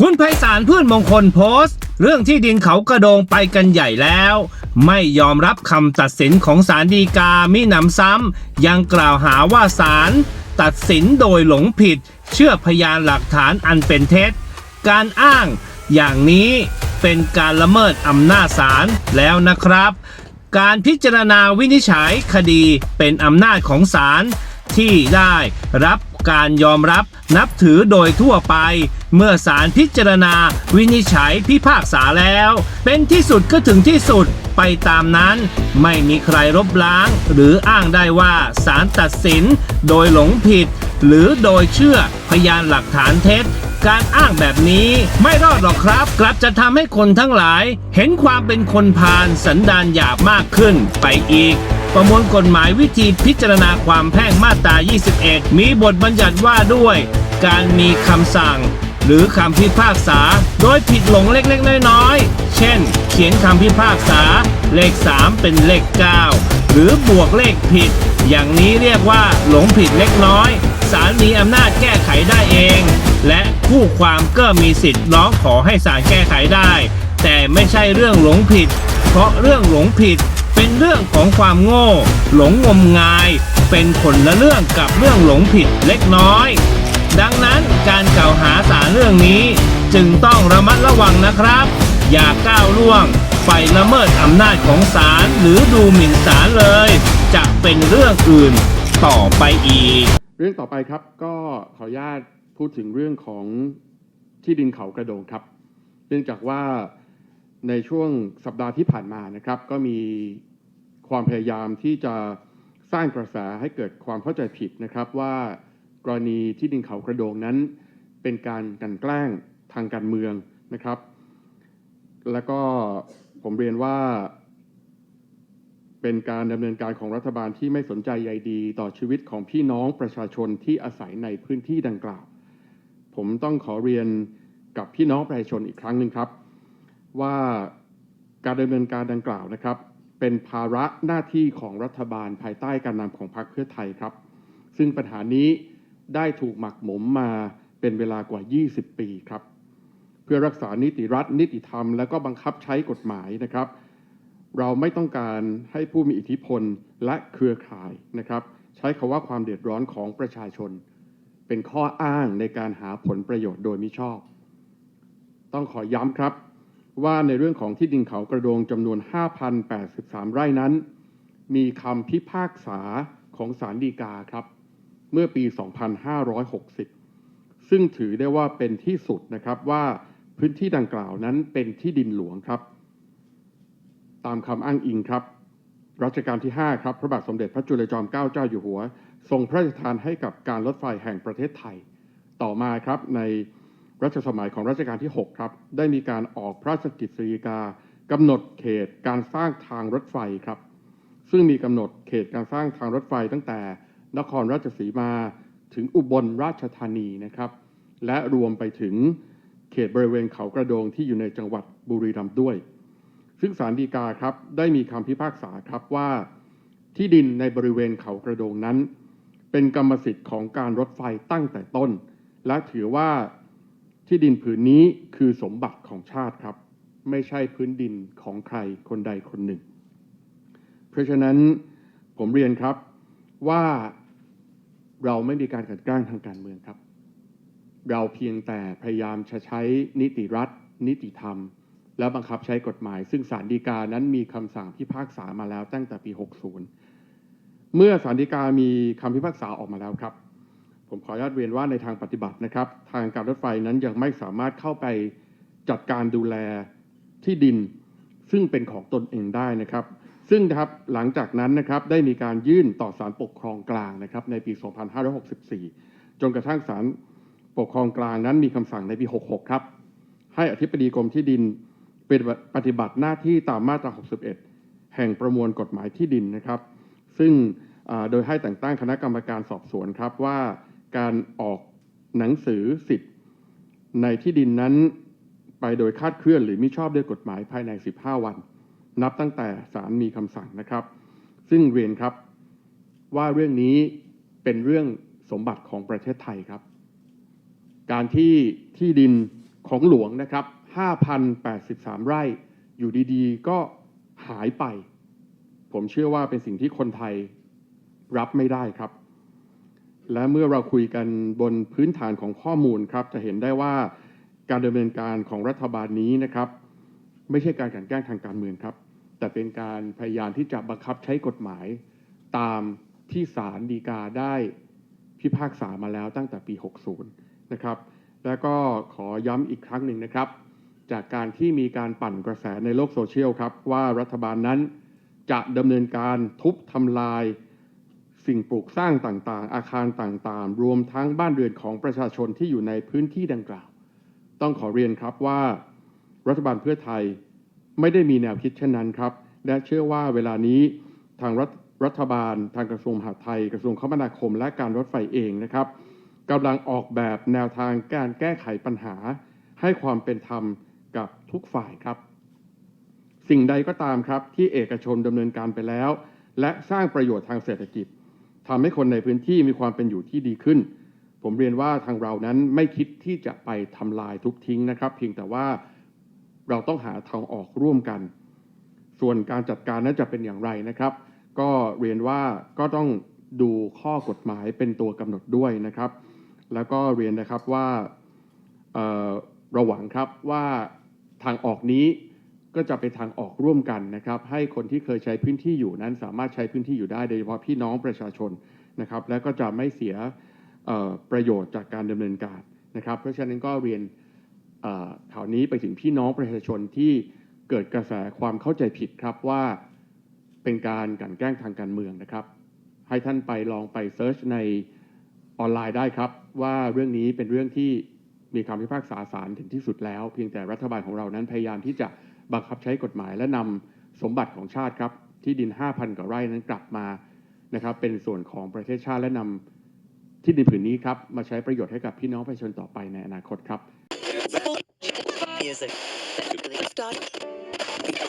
คุณไพศาลพืชมงคลโพสต์ เรื่องที่ดินเขากระโดงไปกันใหญ่แล้ว ไม่ยอมรับคำตัดสินของศาลฎีกามิหนำซ้ำยังกล่าวหาว่าศาลตัดสินโดยหลงผิด เชื่อพยานหลักฐานอันเป็นเท็จ การอ้างอย่างนี้เป็นการละเมิดอำนาจศาลแล้วนะครับ การพิจารณาวินิจฉัยคดีเป็นอำนาจของศาลที่ได้รับ การยอมรับนับถือโดยทั่วไป เมื่อศาลพิจารณา วินิจฉัยพิพากษาแล้ว เป็นที่สุดก็ถึงที่สุดไปตามนั้นไม่มีใครลบล้าง หรืออ้างได้ว่าศาลตัดสิน โดยหลงผิด หรือโดยเชื่อพยานหลักฐานเท็จการอ้างแบบนี้ไม่รอดหรอกครับ กลับจะทำให้คนทั้งหลาย เห็นความเป็นคนพาลสันดานหยาบมากขึ้นไปอีก ประมวลกฎหมายวิธีพิจารณาความแพ่งมาตรา 21 มีบทบัญญัติว่าด้วย การมีคำสั่ง หรือคำพิพากษา โดยผิดหลงเล็กๆ น้อยๆ เช่น เขียนคำพิพากษา เลข 3 เป็นเลข 9 หรือบวกเลขผิด อย่างนี้เรียกว่าหลงผิดเล็กน้อยศาลมีอำนาจแก้ไขได้เอง และผู้ความก็มีสิทธิ์ร้องขอให้ศาลแก้ไขได้ แต่ไม่ใช่เรื่องหลงผิด เพราะเรื่องหลงผิด เป็นเรื่องของความโง่ หลงงมงาย เป็นคนละเรื่องกับเรื่องหลงผิดเล็กน้อย ดังนั้นการกล่าวหาสารเรื่องนี้ จึงต้องระมัดระวังนะครับ อย่าก้าวล่วง ไปละเมิดอำนาจของศาลหรือดูหมิ่นศาลเลย จะเป็นเรื่องอื่นต่อไปอีก เรื่องต่อไปครับก็ขออนุญาตพูดถึงเรื่องของที่ดินเขากระโดงครับ เนื่องจากว่า ในช่วงสัปดาห์ที่ผ่านมานะครับ ก็มีความพยายามที่จะสร้างกระแสให้เกิดความเข้าใจผิดนะครับว่ากรณีที่ดินเขากระโดงนั้น เป็นการกันแกล้งทางการเมืองนะครับ แล้วก็ผมเรียนว่าเป็นการดำเนินการของรัฐบาลที่ไม่สนใจใยดีต่อชีวิตของพี่น้องประชาชนที่อาศัยในพื้นที่ดังกล่าว ผมต้องขอเรียนกับพี่น้องประชาชนอีกครั้งหนึ่งครับ ว่าการดำเนินการดังกล่าวนะครับ เป็นภาระหน้าที่ของรัฐบาลภายใต้การนำของพรรคเพื่อไทยครับ ซึ่งปัญหานี้ได้ถูกหมักหมมมาเป็นเวลากว่า 20 ปีครับ เพื่อรักษานิติรัฐ นิติธรรม และก็บังคับใช้กฎหมายนะครับ เราไม่ต้องการให้ผู้มีอิทธิพลและเครือข่ายนะครับ ใช้คาว่าความเดือดร้อนของประชาชน เป็นข้ออ้างในการหาผลประโยชน์โดยมิชอบ ต้องขอย้ำครับ ว่าในเรื่องของที่ดินเขากระโดงจำนวน 5,083 ไร่นั้น มีคำพิพากษาของศาลฎีกาครับ เมื่อปี 2560 ซึ่งถือได้ว่าเป็นที่สุดนะครับว่าพื้นที่ดังกล่าวนั้นเป็นที่ดินหลวงครับ ตามคำอ้างอิงครับ รัชกาลที่ 5 ครับ พระบาทสมเด็จพระจุลจอมเกล้าเจ้าอยู่หัว ทรงพระราชทานให้กับการรถไฟแห่งประเทศไทย ต่อมาครับใน รัชสมัยของรัชกาลที่ 6 ครับ ได้มีการออกพระราชกิจสีกากำหนดเขตการสร้างทางรถไฟครับ ซึ่งมีกำหนดเขตการสร้างทางรถไฟตั้งแต่นครราชสีมาถึงอุบลราชธานีนะครับ และรวมไปถึงเขตบริเวณเขากระโดงที่อยู่ในจังหวัดบุรีรัมย์ด้วย ซึ่งศาลฎีกาครับได้มีคำพิพากษาครับว่าที่ดินในบริเวณเขากระโดงนั้น เป็นกรรมสิทธิ์ของการรถไฟตั้งแต่ต้น และถือว่า ที่ดินผืนนี้คือสมบัติของชาติครับ ไม่ใช่พื้นดินของใครคนใดคนหนึ่ง เพราะฉะนั้นผมเรียนครับว่าเราไม่มีการกลันแกล้งทางการเมืองครับ เราเพียงแต่พยายามจะใช้นิติรัฐ นิติธรรม และบังคับใช้กฎหมาย ซึ่งศาลฎีกานั้นมีคำสั่งพิพากษามาแล้วตั้งแต่ปี 60 เมื่อศาลฎีกามีคำพิพากษาออกมาแล้วครับ ผมขออนุญาตเรียนว่าในทางปฏิบัตินะครับ ทางการรถไฟนั้นยังไม่สามารถเข้าไปจัดการดูแลที่ดิน ซึ่งเป็นของตนเองได้นะครับ ซึ่งนะครับหลังจากนั้นนะครับได้มีการยื่นต่อศาลปกครองกลางนะครับ ในปี 2564 จนกระทั่งศาลปกครองกลางนั้นมีคำสั่งในปี 66 ครับ ให้อธิบดีกรมที่ดินเป็นปฏิบัติหน้าที่ตามมาตรา 61 แห่งประมวลกฎหมายที่ดินนะครับ ซึ่งโดยให้แต่งตั้งคณะกรรมการสอบสวนครับว่า การออกหนังสือสิทธิ์ในที่ดินนั้นไปโดยคาดเคลื่อนหรือมิชอบด้วยกฎหมายภายใน 15 วัน นับตั้งแต่ศาลมีคำสั่งนะครับ ซึ่งเรียนครับว่าเรื่องนี้เป็นเรื่องสมบัติของประเทศไทยครับ การที่ที่ดินของหลวงนะครับ 5,083 ไร่อยู่ดีๆ ก็หายไป ผมเชื่อว่าเป็นสิ่งที่คนไทยรับไม่ได้ครับ และเมื่อเราคุยกันบนพื้นฐานของข้อมูลครับ จะเห็นได้ว่าการดำเนินการของรัฐบาลนี้นะครับ ไม่ใช่การกันแกล้งทางการเมืองครับ แต่เป็นการพยายามที่จะบังคับใช้กฎหมายตามที่ศาลฎีกาได้พิพากษามาแล้วตั้งแต่ปี 60 นะครับ แล้วก็ขอย้ำอีกครั้งหนึ่งนะครับ จากการที่มีการปั่นกระแสในโลกโซเชียลครับ ว่ารัฐบาลนั้นจะดำเนินการทุบทำลาย สิ่งปลูกสร้างต่างๆ อาคารต่างๆ รวมทั้งบ้านเรือนของประชาชนที่อยู่ในพื้นที่ดังกล่าว ต้องขอเรียนครับว่า รัฐบาลเพื่อไทยไม่ได้มีแนวคิดเช่นนั้นครับ และเชื่อว่าเวลานี้ทางรัฐรัฐบาล ทางกระทรวงมหาดไทย กระทรวงคมนาคม และการรถไฟเองนะครับกำลังออกแบบแนวทางการแก้ไขปัญหา ให้ความเป็นธรรมกับทุกฝ่ายครับ สิ่งใดก็ตามครับที่เอกชนดำเนินการไปแล้ว และสร้างประโยชน์ทางเศรษฐกิจ ทำให้คนในพื้นที่มีความเป็นอยู่ที่ดีขึ้น ผมเรียนว่าทางเรานั้นไม่คิดที่จะไปทำลายทุกทิ้งนะครับ เพียงแต่ว่าเราต้องหาทางออกร่วมกัน ส่วนการจัดการนั้นจะเป็นอย่างไรนะครับ ก็เรียนว่าก็ต้องดูข้อกฎหมายเป็นตัวกำหนดด้วยนะครับ แล้วก็เรียนนะครับว่าเราหวังครับว่าทางออกนี้ ก็จะเป็นทางออกร่วมกันนะครับ ให้คนที่เคยใช้พื้นที่อยู่นั้น สามารถใช้พื้นที่อยู่ได้โดยเฉพาะพี่น้องประชาชนนะครับ และก็จะไม่เสียประโยชน์จากการดำเนินการนะครับ เพราะฉะนั้นก็เรียนข่าวนี้ไปถึงพี่น้องประชาชนที่เกิดกระแสความเข้าใจผิดครับว่าเป็นการกลั่นแกล้งทางการเมืองนะครับ ให้ท่านไปลองไปเซิร์ชในออนไลน์ได้ครับ ว่าเรื่องนี้เป็นเรื่องที่มีคำพิพากษาศาลถึงที่สุดแล้ว เพียงแต่รัฐบาลของเรานั้นพยายามที่จะ บังคับใช้กฎหมายและนำสมบัติของชาติครับที่ดิน 5,000 กว่าไร่นั้นกลับมานะครับเป็นส่วนของประเทศชาติและนำที่ดินผืนนี้ครับมาใช้ประโยชน์ให้กับพี่น้องประชาชนต่อไปในอนาคตครับ Music.